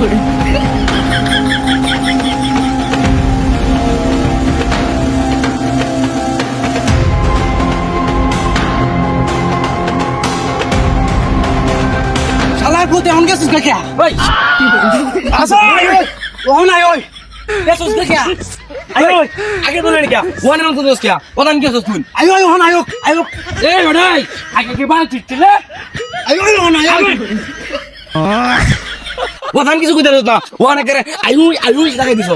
করে ভূত এখন গেছিস না কে ওই। আসো ও নাই ওই। গেছিস না কে আই ওই। আগে বলে না কে ওয়ান নাম তো দোস্ত কে ওদান গেছিস তুই। আই ওই হন আই আই এ ওডাই আগে কি বাল চিটলে আই ওই হন আই ওদান কিছু কইতে না। ওখানে আয়ু আয়ু লাগাই দিছ।